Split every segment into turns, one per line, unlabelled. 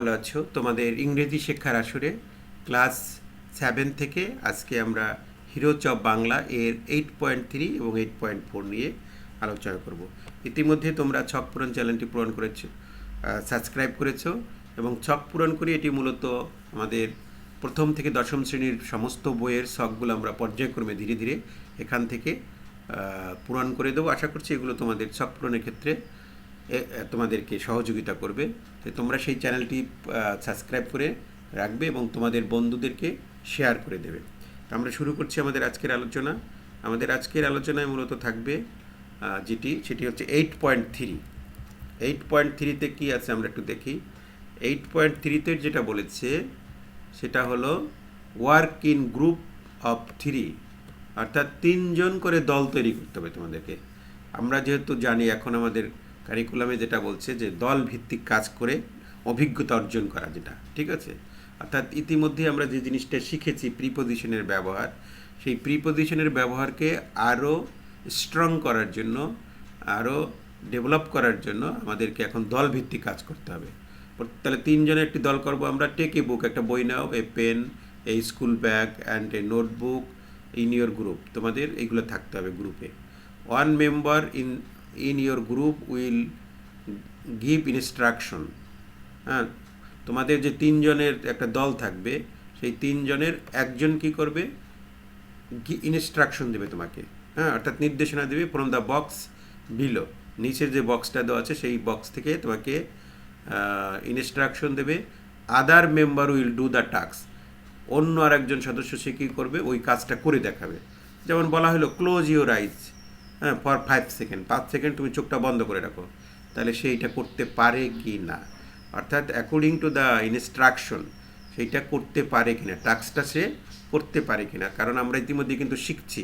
ভালো আছো? তোমাদের ইংরেজি শিক্ষার আসরে ক্লাস সেভেন থেকে আজকে আমরা হিরো চপ বাংলা এর এইট পয়েন্ট থ্রি এবং এইট পয়েন্ট ফোর নিয়ে আলোচনা করব। ইতিমধ্যে তোমরা ছক পূরণ চ্যানেলটি পূরণ করেছ সাবস্ক্রাইব করেছ এবং ছক পূরণ করে এটি মূলত আমাদের প্রথম থেকে দশম শ্রেণির সমস্ত বইয়ের ছকগুলো আমরা পর্যায়ক্রমে ধীরে ধীরে এখান থেকে পূরণ করে দেবো। আশা করছি এগুলো তোমাদের ছক পূরণের ক্ষেত্রে তোমাদেরকে সহযোগিতা করবে। তো তোমরা সেই চ্যানেলটি সাবস্ক্রাইব করে রাখবে এবং তোমাদের বন্ধুদেরকে শেয়ার করে দেবে। তো আমরা শুরু করছি আমাদের আজকের আলোচনা। আমাদের আজকের আলোচনায় মূলত থাকবে যেটি, সেটি হচ্ছে eight point three eight point থ্রিতে কী আছে আমরা একটু দেখি। এইট পয়েন্ট থ্রিতে যেটা বলেছে, সেটা হলো work in group of three অর্থাৎ তিনজন করে দল তৈরি করতে হবে তোমাদেরকে। আমরা যেহেতু জানি, এখন আমাদের কারিকুলামে যেটা বলছে যে দল ভিত্তিক কাজ করে অভিজ্ঞতা অর্জন করা যেটা, ঠিক আছে? অর্থাৎ ইতিমধ্যে আমরা যে জিনিসটা শিখেছি প্রিপোজিশনের ব্যবহার, সেই প্রিপোজিশনের ব্যবহারকে আরও স্ট্রং করার জন্য, আরও ডেভেলপ করার জন্য আমাদেরকে এখন দল ভিত্তিক কাজ করতে হবে। তাহলে তিনজনের একটি দল করব আমরা টেক বুক একটা বই নাও a pen a school bag and a notebook in your group তোমাদের এইগুলো থাকতে হবে গ্রুপে one member in in your group will give instruction হ্যাঁ? তোমাদের যে তিনজনের একটা দল থাকবে, সেই তিনজনের একজন কি করবে? ইনস্ট্রাকশন দেবে তোমাকে। হ্যাঁ? অর্থাৎ নির্দেশনা দেবে ফ্রম দ্য বক্স বিলো নিচের যে বক্সটা দেওয়া আছে, সেই বক্স থেকে তোমাকে ইনস্ট্রাকশন দেবে। Other member will do the task অন্য আর একজন সদস্য সে কী করবে? ওই কাজটা করে দেখাবে। যেমন বলা হলো ক্লোজ ইউর আইজ হ্যাঁ ফর ফাইভ সেকেন্ড পাঁচ সেকেন্ড তুমি চোখটা বন্ধ করে রাখো। তাহলে সে এটা করতে পারে কি না? অর্থাৎ অ্যাকর্ডিং টু দ্য ইনস্ট্রাকশন সেইটা করতে পারে কি না? টাস্কটা সে করতে পারে কি না? কারণ আমরা ইতিমধ্যে কিন্তু শিখছি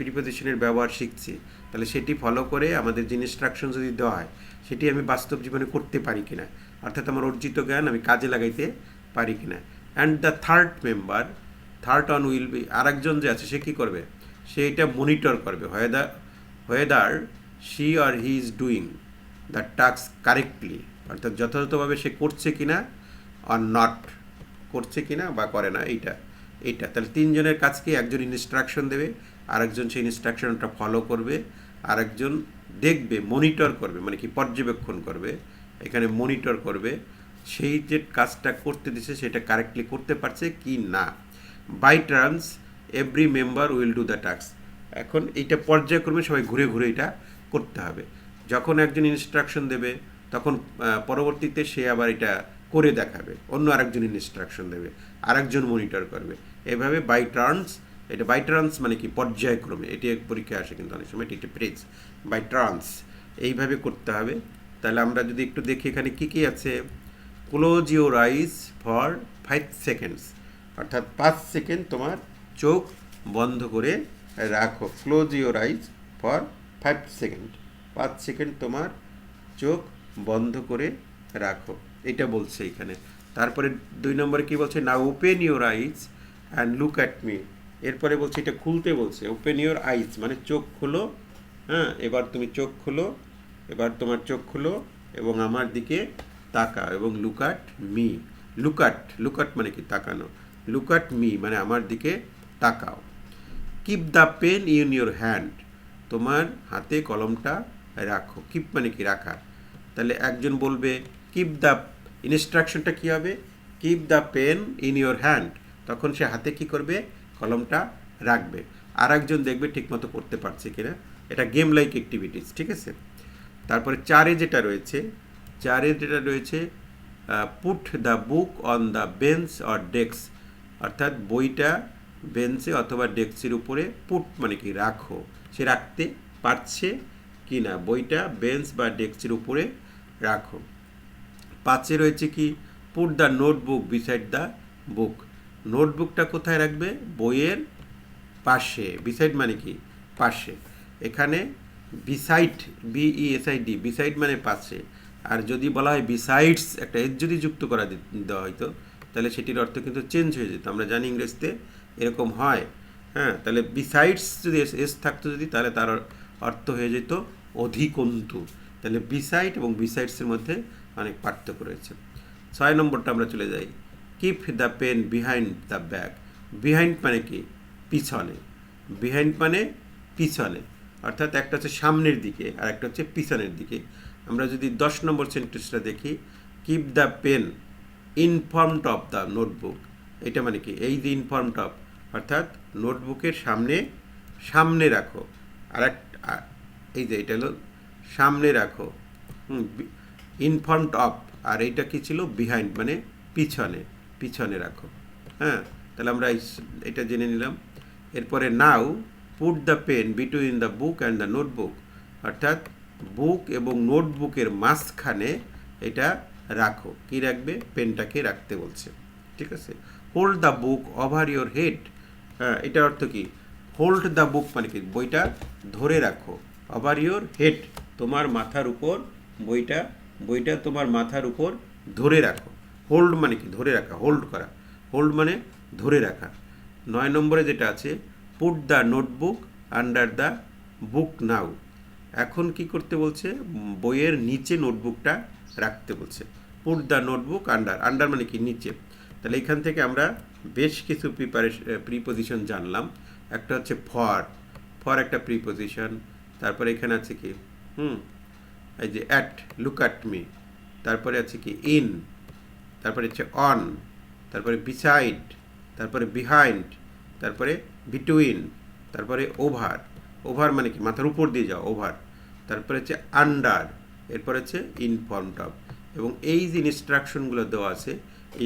প্রিপোজিশনের ব্যবহার শিখছি। তাহলে সেটি ফলো করে আমাদের যে ইনস্ট্রাকশন যদি দেওয়া হয়, সেটি আমি বাস্তব জীবনে করতে পারি কি না? অর্থাৎ আমার অর্জিত জ্ঞান আমি কাজে লাগাইতে পারি কি না? And the third member third one will be আরেকজন যে আছে, সে কী করবে? সে এটা মনিটর করবে whether whether she or he is doing the task correctly অর্থাৎ যথাযথভাবে সে করছে কি না আর নট করছে কিনা বা করে না, এইটা এইটা। তাহলে তিনজনের কাজকে একজন ইনস্ট্রাকশন দেবে, আরেকজন সেই ইনস্ট্রাকশনটা ফলো করবে, আরেকজন দেখবে মনিটর করবে মানে কি পর্যবেক্ষণ করবে, এখানে মনিটর করবে, সেই যে কাজটা করতে দিছে সেটা কারেক্টলি করতে পারছে কি না। By terms every member will do the task এখন এইটা পর্যায়ক্রমে সবাই ঘুরে ঘুরে এটা করতে হবে। যখন একজন ইনস্ট্রাকশন দেবে, তখন পরবর্তীতে সে আবার এটা করে দেখাবে। অন্য আরেকজন ইনস্ট্রাকশন দেবে, আরেকজন মনিটর করবে। এভাবে বাই টার্নস এটা বাই টার্নস মানে কি? পর্যায়ক্রমে। এটি এক পরীক্ষায় আসে কিন্তু অনেক সময়, এটি একটি ফ্রেজ বাই টার্নস এইভাবে করতে হবে। তাহলে আমরা যদি একটু দেখি এখানে কী কী আছে। Close your eyes for five seconds অর্থাৎ পাঁচ সেকেন্ড তোমার চোখ বন্ধ করে রাখো। Close your eyes for five second পাঁচ সেকেন্ড তোমার চোখ বন্ধ করে রাখো। এটা বলছে এখানে। তারপরে দুই নম্বরে কি বলছে? না open your eyes and look at me এরপরে বলছে, এটা খুলতে বলছে। ওপেন ইউর আইস মানে চোখ খোলো। হ্যাঁ এবার তুমি চোখ খোলো। এবার তোমার চোখ খোলো এবং আমার দিকে তাকা এবং লুকাট মি লুকাট লুকাট মানে কি? তাকানো। লুকাট মি মানে আমার দিকে তাকাও। Keep the pen in your hand তোমার হাতে কলমটা রাখো। কিপ মানে কি? রাখা তাহলে একজন বলবে কিপ দ্য ইনস্ট্রাকশনটা কী হবে? Keep the pen in your hand তখন সে হাতে কি করবে? কলমটা রাখবে। আর একজন দেখবে ঠিকমতো করতে পারছে কিনা। এটা গেম লাইক অ্যাক্টিভিটিস ঠিক আছে? তারপরে চারে যেটা রয়েছে, চারে যেটা রয়েছে put the book on the bench or desk অর্থাৎ বইটা বেঞ্চে অথবা ডেস্কের উপরে পুট মানে কি রাখো। সে রাখতে পারছে কি না? বইটা বেঞ্চ বা ডেস্কের উপরে রাখো। পাঁচে রয়েছে কি? Put the notebook beside the book. নোটবুকটা কোথায় রাখবে? বইয়ের পাশে। বিসাইড মানে কি? পাশে। এখানে বিসাইড, বিইএসআইডি, বিসাইড মানে পাশে। আর যদি বলা হয় বিসাইডস, একটা এর যদি যুক্ত করা দেওয়া হয়তো তাহলে সেটির অর্থ কিন্তু চেঞ্জ হয়ে যেত। আমরা জানি ইংরেজিতে এরকম হয় হ্যাঁ? তাহলে বিসাইডস যদি এস থাকতো যদি, তাহলে তার অর্থ হয়ে যেত অধিকন্তু। তাহলে বিসাইড এবং বিসাইডসের মধ্যে অনেক পার্থক্য রয়েছে। ছয় নম্বরটা আমরা চলে যাই। Keep the pen behind the bag behind মানে কি? পিছনে। বিহাইন্ড মানে পিছনে। অর্থাৎ একটা হচ্ছে সামনের দিকে আর একটা হচ্ছে পিছনের দিকে। আমরা যদি দশ নম্বর সেন্টেন্সটা দেখি keep the pen in front of the notebook এটা মানে কি? এই যে ইনফর্ম অফ অর্থাৎ নোটবুকের সামনে সামনে রাখো। আর এক এই যে এটা হলো, সামনে রাখো। ইনফর্ম টপ আর এইটা কি ছিল? বিহাইন্ড মানে পিছনে পিছনে রাখো। হ্যাঁ তাহলে আমরা এটা জেনে নিলাম। এরপরে now put the pen between the book and the notebook অর্থাৎ বুক এবং নোটবুকের মাঝখানে এটা রাখো। কি রাখবে? পেনটাকে রাখতে বলছে। ঠিক আছে? Hold the book over your head এটার অর্থ কি? হোল্ড দ্য বুক মানে কি? বইটা ধরে রাখো। ওভার ইয়োর হেড তোমার মাথার উপর বইটা বইটা তোমার মাথার উপর ধরে রাখো। হোল্ড মানে কি? ধরে রাখা হোল্ড করা। হোল্ড মানে ধরে রাখা। নয় নম্বরে যেটা আছে put the notebook under the book now এখন কি করতে বলছে? বইয়ের নিচে নোটবুকটা রাখতে বলছে। Put the notebook under under মানে কি? নিচে। তাহলে এখান থেকে আমরা বেশ কিছু প্রিপারেশন প্রিপোজিশন জানলাম। একটা হচ্ছে ফর ফর একটা প্রিপোজিশন তারপরে এখানে আছে কি, হুম, এই যে অ্যাট লুক অ্যাট মি তারপরে আছে কি ইন তারপরে হচ্ছে অন তারপরে বিসাইড তারপরে বিহাইন্ড তারপরে বিটুইন তারপরে ওভার ওভার মানে কি, মাথার উপর দিয়ে যাও ওভার তারপরে হচ্ছে আন্ডার এরপর হচ্ছে ইনফর্মড অফ এবং এই যে ইনস্ট্রাকশনগুলো দেওয়া আছে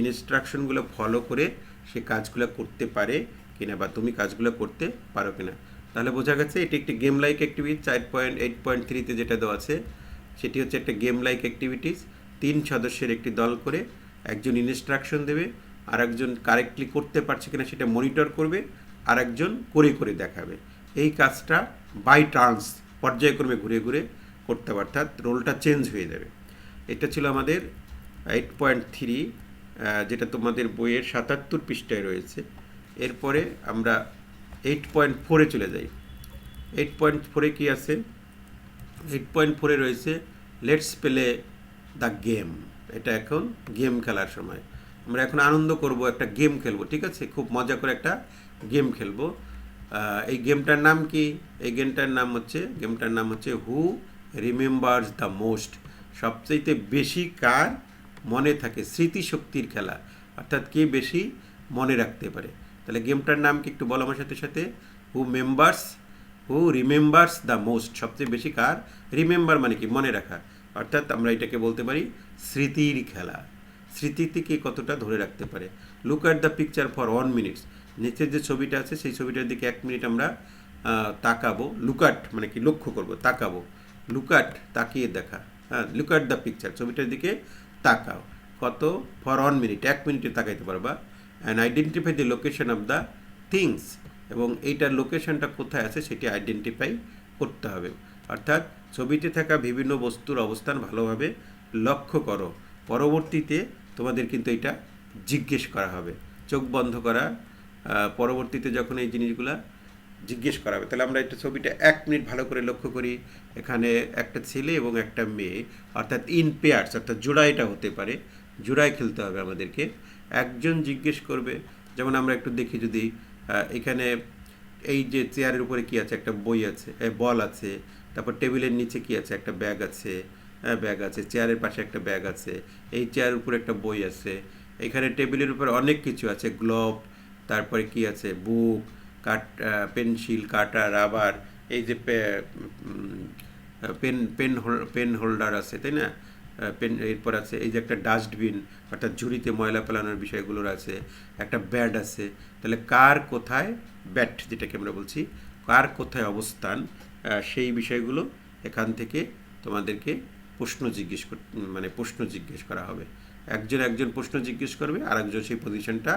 ইনস্ট্রাকশনগুলো ফলো করে সে কাজগুলো করতে পারে কিনা বা তুমি কাজগুলো করতে পারো কিনা। তাহলে বোঝা গেছে এটি একটি গেম লাইক অ্যাক্টিভিটি চার পয়েন্ট এইট পয়েন্ট থ্রিতে যেটা দেওয়া আছে, সেটি হচ্ছে একটা গেম লাইক অ্যাক্টিভিটিস তিন সদস্যের একটি দল করে একজন ইনস্ট্রাকশন দেবে আর একজন কারেক্টলি করতে পারছে কিনা সেটা মনিটর করবে আর একজন করে করে দেখাবে। এই কাজটা বাই টার্নস পর্যায়ক্রমে ঘুরে ঘুরে করতে হবে, অর্থাৎ রোলটা চেঞ্জ হয়ে যাবে। এটা ছিল আমাদের এইট পয়েন্ট থ্রি যেটা তোমাদের বইয়ের সাতাত্তর পৃষ্ঠায় রয়েছে। এরপরে আমরা এইট পয়েন্ট ফোরে চলে যাই। এইট পয়েন্ট ফোরে কী আছে? এইট পয়েন্ট ফোরে রয়েছে লেটস প্লে দ্য গেম এটা এখন গেম খেলার সময়। আমরা এখন আনন্দ করব একটা গেম খেলব, ঠিক আছে? খুব মজা করে একটা গেম খেলব। এই গেমটার নাম কি? এই গেমটার নাম হচ্ছে গেমটার নাম হচ্ছে হু রিমেম্বার্স দ্য মোস্ট সবচাইতে বেশি কার মনে থাকে, স্মৃতিশক্তির খেলা। অর্থাৎ কে বেশি মনে রাখতে পারে। তাহলে গেমটার নাম কি একটু বলো আমার সাথে সাথে? Who members who remembers the most সবচেয়ে বেশি কার? রিমেম্বার মানে কি? মনে রাখা। অর্থাৎ আমরা এটাকে বলতে পারি স্মৃতির খেলা। স্মৃতিতে কে কতটা ধরে রাখতে পারে? Look at the picture for one minutes নিচের যে ছবিটা আছে, সেই ছবিটার দিকে এক মিনিট আমরা তাকাবো। লুকাট মানে কি? লক্ষ্য করব। তাকাবো। লুকাট তাকিয়ে দেখা। হ্যাঁ লুক অ্যাট দ্য পিকচার ছবিটার দিকে তাকাও। কত? ফর ওয়ান মিনিট এক মিনিটে তাকাইতে পারবা। And identify the location of the things এবং এইটার লোকেশনটা কোথায় আছে সেটি আইডেন্টিফাই করতে হবে। অর্থাৎ ছবিতে থাকা বিভিন্ন বস্তুর অবস্থান ভালোভাবে লক্ষ্য করো। পরবর্তীতে তোমাদের কিন্তু এটা জিজ্ঞেস করা হবে। চোখ বন্ধ করা। পরবর্তীতে যখন এই জিনিসগুলা জিজ্ঞেস করা হবে। তাহলে আমরা একটা ছবিটা এক মিনিট ভালো করে লক্ষ্য করি। এখানে একটা ছেলে এবং একটা মেয়ে, অর্থাৎ ইন পেয়ার্স অর্থাৎ জোড়াইটা হতে পারে। জোড়ায় খেলতে হবে আমাদেরকে। একজন জিজ্ঞেস করবে, যেমন আমরা একটু দেখি যদি এখানে এই যে চেয়ারের উপরে কি আছে? একটা বই আছে বল আছে, তারপর টেবিলের নিচে কি আছে? একটা ব্যাগ আছে হ্যাঁ ব্যাগ আছে চেয়ারের পাশে একটা ব্যাগ আছে, এই চেয়ারের উপরে একটা বই আছে। এখানে টেবিলের উপরে অনেক কিছু আছে গ্লোভ তারপরে কি আছে? বুক কাট পেন্সিল কাটা রাবার, এই যে পেন পেন পেন হোল্ডার আছে, তাই না? পেন, এরপর আছে এই যে একটা ডাস্টবিন, অর্থাৎ ঝুড়িতে ময়লা ফেলানোর বিষয়গুলোর আছে, একটা ব্যাড আছে, তাহলে কার কোথায় ব্যাট, যেটাকে আমরা বলছি, কার কোথায় অবস্থান সেই বিষয়গুলো এখান থেকে তোমাদেরকে প্রশ্ন জিজ্ঞেস মানে প্রশ্ন জিজ্ঞেস করা হবে। একজন একজন প্রশ্ন জিজ্ঞেস করবে আর একজন সেই পজিশনটা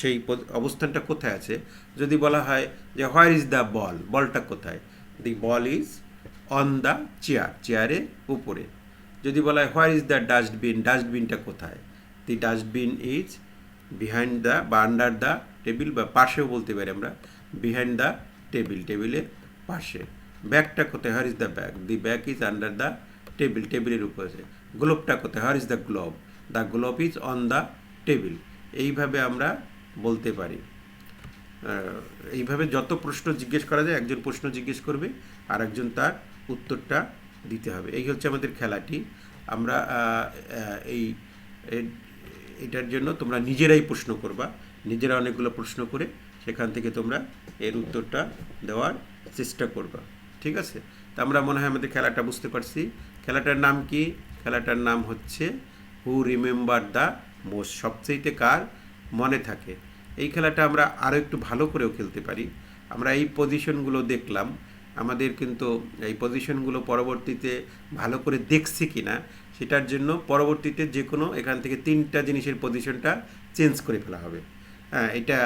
সেই অবস্থানটা কোথায় আছে? যদি বলা হয় যে হোয়ার ইজ দ্য বল বলটা কোথায়? The ball is on the chair চেয়ারের উপরে। যদি বলা হয় হোয়ার ইজ দ্য ডাস্টবিন ডাস্টবিনটা কোথায়? The dustbin is behind the বা আন্ডার দ্য টেবিল বা পাশেও বলতে পারি আমরা বিহাইন্ড দ্য টেবিল টেবিলের পাশে। ব্যাগটা কোথায়? Where is the bag the bag is under the table টেবিলের উপরে গ্লোভটা কোথায়? Where is the glove the glove is on the table এইভাবে আমরা বলতে পারি। এইভাবে যত প্রশ্ন জিজ্ঞেস করা যায়, একজন প্রশ্ন জিজ্ঞেস করবে আর একজন তার উত্তরটা দিতে হবে। এই হচ্ছে আমাদের খেলাটি। আমরা এই এটার জন্য তোমরা নিজেরাই প্রশ্ন করবা। নিজেরা অনেকগুলো প্রশ্ন করে সেখান থেকে তোমরা এর উত্তরটা দেওয়ার চেষ্টা করবা। ঠিক আছে? তা আমরা মনে হয় আমাদের খেলাটা বুঝতে পারছি। খেলাটার নাম কি? খেলাটার নাম হচ্ছে, হু রিমেম্বার দ্য সবচেয়েতে কার? মনে থাকে। এই খেলাটা আমরা আরও একটু ভালো করেও খেলতে পারি। আমরা এই পজিশনগুলো দেখলাম। আমাদের কিন্তু এই পজিশনগুলো পরবর্তীতে ভালো করে দেখছি কি না সেটার জন্য পরবর্তীতে যে কোনো এখান থেকে তিনটা জিনিসের পজিশনটা চেঞ্জ করে ফেলা হবে। হ্যাঁ এটা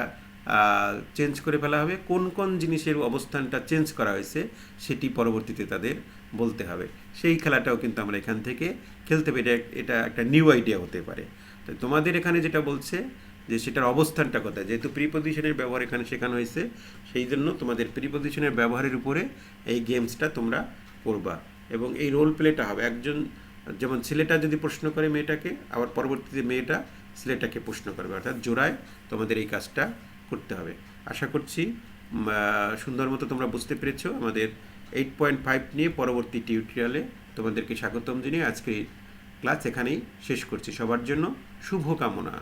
চেঞ্জ করে ফেলা হবে। কোন কোন জিনিসের অবস্থানটা চেঞ্জ করা হয়েছে, সেটি পরবর্তীতে তাদের বলতে হবে। সেই খেলাটাও কিন্তু আমরা এখান থেকে খেলতে পারি এটা একটা নিউ আইডিয়া হতে পারে। তো তোমাদের এখানে যেটা বলছে যে সেটার অবস্থানটা কোথায়? যেহেতু প্রিপোজিশনের ব্যবহার এখানে শেখানো হয়েছে, সেই জন্য তোমাদের প্রিপোজিশনের ব্যবহারের উপরে এই গেমসটা তোমরা করবা। এবং এই রোল প্লেটা হবে। একজন, যেমন ছেলেটা যদি প্রশ্ন করে মেয়েটাকে, আবার পরবর্তীতে মেয়েটা ছেলেটাকে প্রশ্ন করবে। অর্থাৎ জোড়ায় তোমাদের এই কাজটা করতে হবে। আশা করছি সুন্দর মতো তোমরা বুঝতে পেরেছ আমাদের এইট পয়েন্ট ফাইভ নিয়ে পরবর্তী টিউটোরিয়ালে তোমাদেরকে স্বাগতম জানিয়ে আজকে ক্লাস এখানেই শেষ করছি। সবার জন্য শুভকামনা